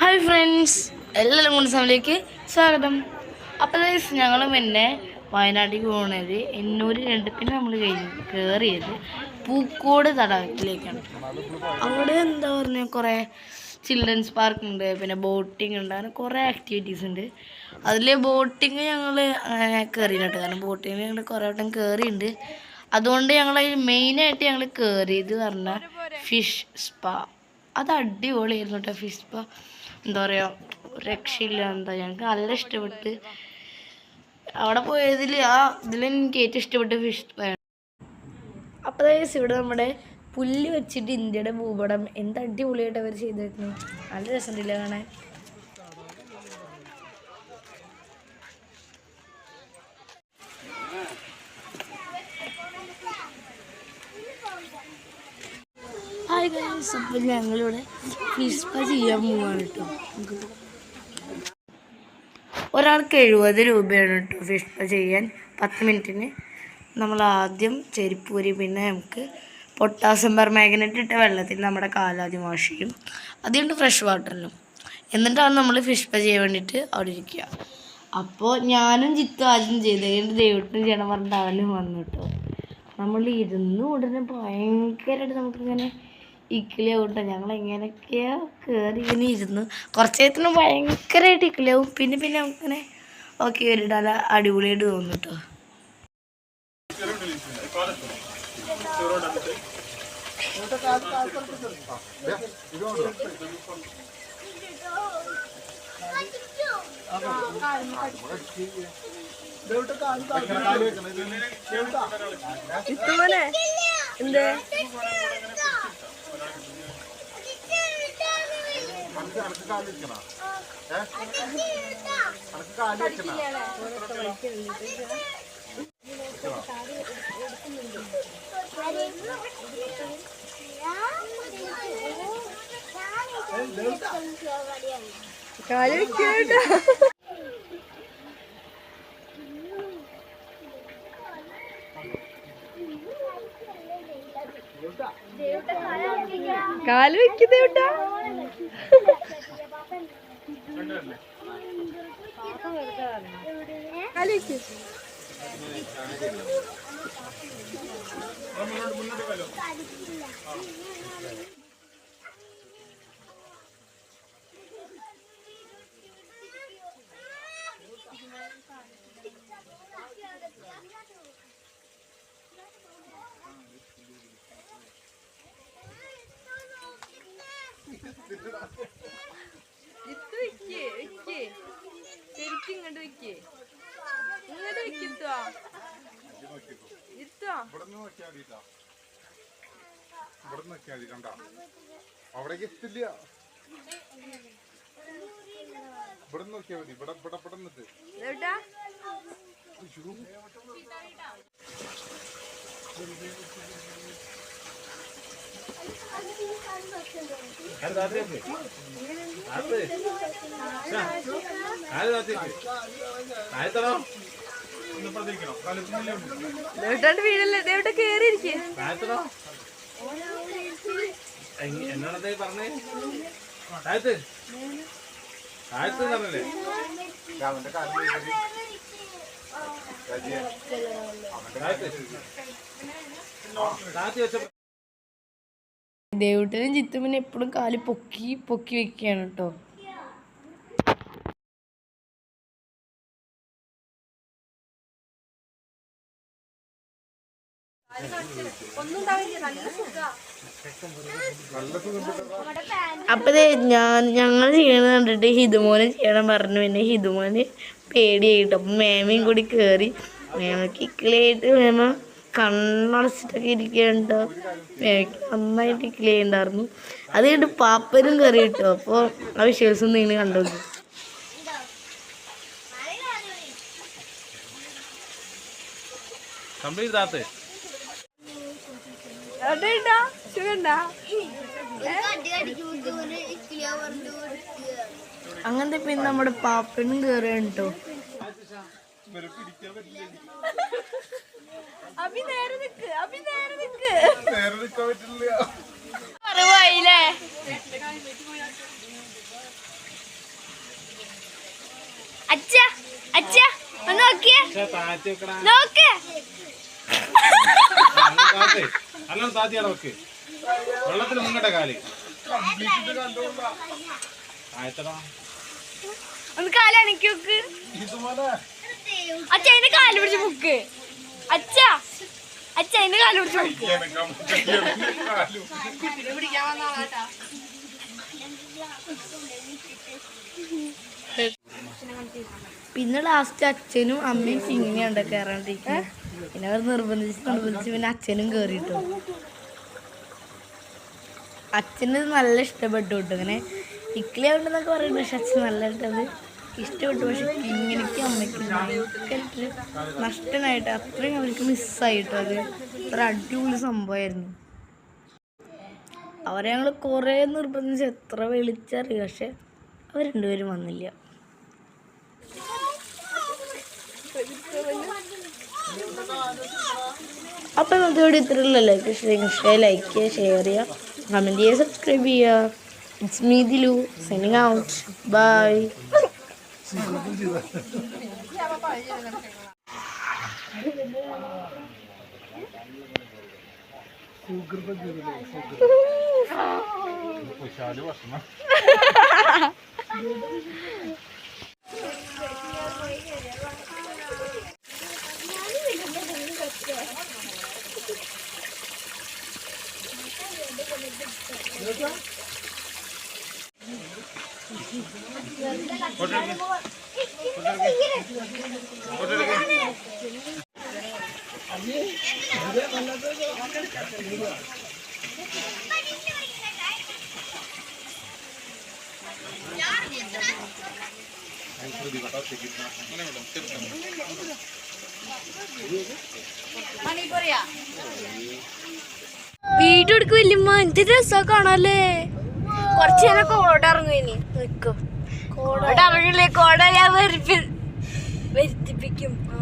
Hi friends എല്ലാവരും കൂടി സമയത്തേക്ക് സ്വാഗതം. അപ്പോൾ ഞങ്ങൾ പിന്നെ വയനാട്ടിലേക്ക് പോകുന്നത് എന്നൂര് രണ്ട് പിന്നെ നമ്മൾ കഴിഞ്ഞു കയറിയത് പൂക്കോട് തടാകത്തിലേക്കാണ്. അവിടെ എന്താ പറഞ്ഞ കുറേ ചിൽഡ്രൻസ് പാർക്ക് ഉണ്ട് പിന്നെ ബോട്ടിംഗ് ഉണ്ട് അങ്ങനെ കുറേ ആക്ടിവിറ്റീസ് ഉണ്ട്. അതിൽ ബോട്ടിങ് ഞങ്ങൾ അങ്ങനെ കയറിയിട്ടുണ്ട് കാരണം ബോട്ടിങ് ഞങ്ങൾ കുറേ വട്ടം കയറിയിട്ടുണ്ട് അതുകൊണ്ട് ഞങ്ങൾ മെയിനായിട്ട് ഞങ്ങൾ കയറിയത് പറഞ്ഞാൽ ഫിഷ് സ്പാ അത് അടിപൊളിയായിരുന്നു കേട്ടോ ഫിഷ് സ്പാ എന്താ പറയുക രക്ഷയില്ല എന്താ ഞങ്ങൾക്ക് നല്ല ഇഷ്ടപ്പെട്ട്. അവിടെ പോയതിൽ ആ ഇതിൽ എനിക്ക് ഏറ്റവും ഇഷ്ടപ്പെട്ട ഫിഷ് സ്പാ അപ്പോൾ ഇവിടെ നമ്മുടെ പുല്ല് വെച്ചിട്ട് ഇന്ത്യയുടെ ഭൂപടം എന്ത് അടിപൊളിയായിട്ട് അവർ ചെയ്തിരുന്നു നല്ല രസമുണ്ടല്ലേ കാണാൻ? ഹായ് ഞങ്ങളിവിടെ ചെയ്യാൻ പോവാണ് കേട്ടോ. ഒരാൾക്ക് എഴുപത് രൂപയാണ് കേട്ടോ ഫിഷ് ചെയ്യാൻ. പത്ത് മിനിറ്റിന് നമ്മൾ ആദ്യം ചെരിപ്പൂരി പിന്നെ നമുക്ക് പൊട്ടാസ്യം പെർമാഗ്നറ്റ് ഇട്ട വെള്ളത്തിൽ നമ്മുടെ കാലാദ്യം വാഷ് ചെയ്യും അതുകൊണ്ട് ഫ്രഷ് വാട്ടറിലും എന്നിട്ടാണ് നമ്മൾ ഫിഷ് പ ചെയ്യാൻ വേണ്ടിയിട്ട് അവിടെ ഇരിക്കുക അപ്പോൾ ഞാനും ചിത്തു ആദ്യം ചെയ്ത്. കഴിഞ്ഞിട്ട് ദൈവത്തിനും ചെയ്യണം പറഞ്ഞിട്ട് അവനും വന്നു കേട്ടോ നമ്മൾ ഇരുന്ന് ഉടനെ ഭയങ്കരമായിട്ട് നമുക്കിങ്ങനെ ഇക്കിളിയാവും ഞങ്ങൾ എങ്ങനെയൊക്കെയാ കയറി ഇങ്ങനെ ഇരുന്ന് കുറച്ച് നേരത്തിന് ഭയങ്കരമായിട്ട് ഇക്കിളിയാവും പിന്നെ പിന്നെ നമുക്കിങ്ങനെ ഓക്കെ ഒരു നല്ല അടിപൊളിയായിട്ട് തോന്നും കേട്ടോ ഇത്തുമോനെ എന്തേ? അനക്ക് കാൽ വെക്കണ ഏ? അനക്ക് കാൽ വെക്കണ കാൽ വെക്കുന്നേട്ടാ കാൽ വെക്കും. ഇത്ത് വെക്ക് വെക്ക് ശരിക്കും ഇങ്ങോട്ട് വെക്ക് ഇങ്ങോട്ട് വെക്കിത്തോ ഇത്തോ ഇവിടെ നിന്ന് നോക്കിയാൽ മതി ട്ടോ. ഇവിടെ നിന്ന് നോക്കിയാൽ മതി കണ്ട? അവിടേക്ക് എത്തില്ല. ഇവിടെ നോക്കിയാ മതി ഇവിടെ ഇവിടെ ഇവിടെ നിന്നിട്ട്. ദേവിട്ടാണ്ട് വീടല്ലേ? ദേവിട്ട കേറിയിരിക്കേ? എന്നാണത് പറഞ്ഞേ താഴത്ത് താഴത്ത് പറഞ്ഞല്ലേ അവന്റെ താത്തി വെച്ച എപ്പോഴും കാൽ പൊക്കി പൊക്കി വെക്കുകയാണ് കേട്ടോ. അപ്പൊ ഞാൻ ഞങ്ങൾ ചെയ്യണത് കണ്ടിട്ട് ഹിതുമോനെ ചെയ്യണം പറഞ്ഞു. പിന്നെ ഹിതുമോന് പേടിയായിട്ട് അപ്പം മേമയും കൂടി കയറി മേമയ്ക്ക് ഇക്കിളിയായിട്ട് മേമ കണ്ണടച്ചിട്ടൊക്കെ ഇരിക്കണ്ട മേമയ്ക്ക് നന്നായിട്ട് ഇക്കിളി അത് കഴിഞ്ഞിട്ട് പാപ്പനും കയറി കിട്ടും അപ്പോൾ ആ വിഷ്വൽസ് നിങ്ങൾ കണ്ടു കംപ്ലീറ്റ് എവിടെയുണ്ടാ സുഖണ്ടാ? അങ്ങനത്തെ പിന്നെ നമ്മുടെ പാപ്പനും കേറുകയുണ്ടോ കേട്ടോ പിടിക്കാൻ പറ്റില്ല അഭി നേരെ നിക്ക് അഭി നേരെ നിക്ക്. നേരെ നിൽക്കാൻ പറ്റില്ല അറിവായില്ലേ അച്ഛ അച്ഛ ഒന്ന് നോക്കിയേ നോക്ക്. അല്ല താത്തിയാണ് വെക്ക് വെള്ളത്തിൽ മുങ്ങട്ടെ കാലി. താഴത്തടാ ഒന്ന് കാലണിക്ക് നോക്ക് ഇതുപോലെ. അച്ഛ അതിന്റെ കാൽ പിടിച്ച് മുക്ക്. അച്ഛ അച്ഛ അതിന്റെ കാൽ പിടിച്ച് മുക്ക്. ഇരിക്കാൻ പറ്റില്ല. കാലും. പിന്നെ ലാസ്റ്റ് അച്ഛനും അമ്മയും ഇങ്ങനെയുണ്ട് കയറാണ്ടിരിക്കുന്നത് പിന്നെ അവർ നിർബന്ധിച്ച് നിർബന്ധിച്ച് പിന്നെ അച്ഛനും കയറിയിട്ടു അച്ഛന് നല്ല ഇഷ്ടപ്പെട്ടു കേട്ടോ ഇങ്ങനെ ഇക്ലി ആവണ്ടെന്നൊക്കെ പറയുന്നത് പക്ഷെ അച്ഛൻ നല്ല ഇട്ടത് ഇഷ്ടപ്പെട്ടു പക്ഷെ കിങ്ങിനിക്ക് അമ്മയ്ക്ക് നഷ്ടനായിട്ട് അത്രയും അവർക്ക് മിസ്സായിട്ടോ അത് അത്ര അടിപൊളി സംഭവമായിരുന്നു. അവരെ ഞങ്ങൾ കുറേ നിർബന്ധിച്ച് എത്ര വിളിച്ചറിയും പക്ഷെ അവർ രണ്ടുപേരും വന്നില്ല. അപ്പം ഇന്നത്തെ വീഡിയോ ഇത്രയുള്ള ലൈക്ക് ഇഷ്ടം ലൈക്ക് ചെയ്യുക ഷെയർ ചെയ്യുക കമന്റ് ചെയ്യുക സബ്സ്ക്രൈബ് ചെയ്യുക it's me Dilu sending out by Kushal मणिपुरिया video എടുക്കും വല്യമ്മ എന്ത് രസാ കാണാല്ലേ? കൊറച്ചു നേരം കോട ഇറങ്ങും ഇനി നിക്കും. കോട. ഇറങ്ങില്ലേ കോട ഞാൻ വരുത്തിപ്പിക്കും ആ.